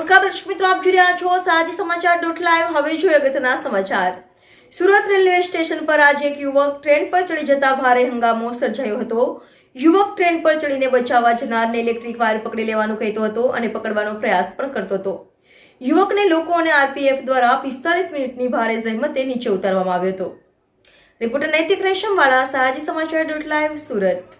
નમસ્કાર, દર્શક મિત્રો, આપ જોઈ રહ્યા છો સાજી સમાચાર ડોટ લાઈવ. હવે જોઈએ અગત્યના સમાચાર. સુરત રેલવે સ્ટેશન પર આજે એક યુવક ટ્રેન પર ચડી જતા ભારે હંગામો સર્જાયો હતો. યુવક ટ્રેન પર ચડીને બચાવવા જનારને ઇલેક્ટ્રિક વાયર પકડી લેવાનું કહેતો હતો અને પકડવાનો પ્રયાસ પણ કરતો હતો. યુવકને લોકો અને આરપીએફ દ્વારા પિસ્તાલીસ મિનિટની ભારે જહેમતે નીચે ઉતારવામાં આવ્યો હતો. રિપોર્ટર નૈતિક રેશમવાળા, સાજી સમાચાર ડોટ લાઈવ, સુરત.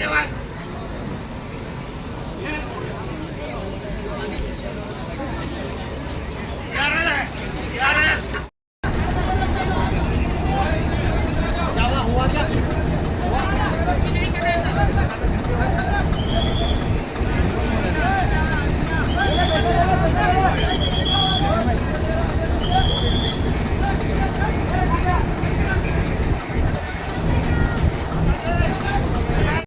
doing?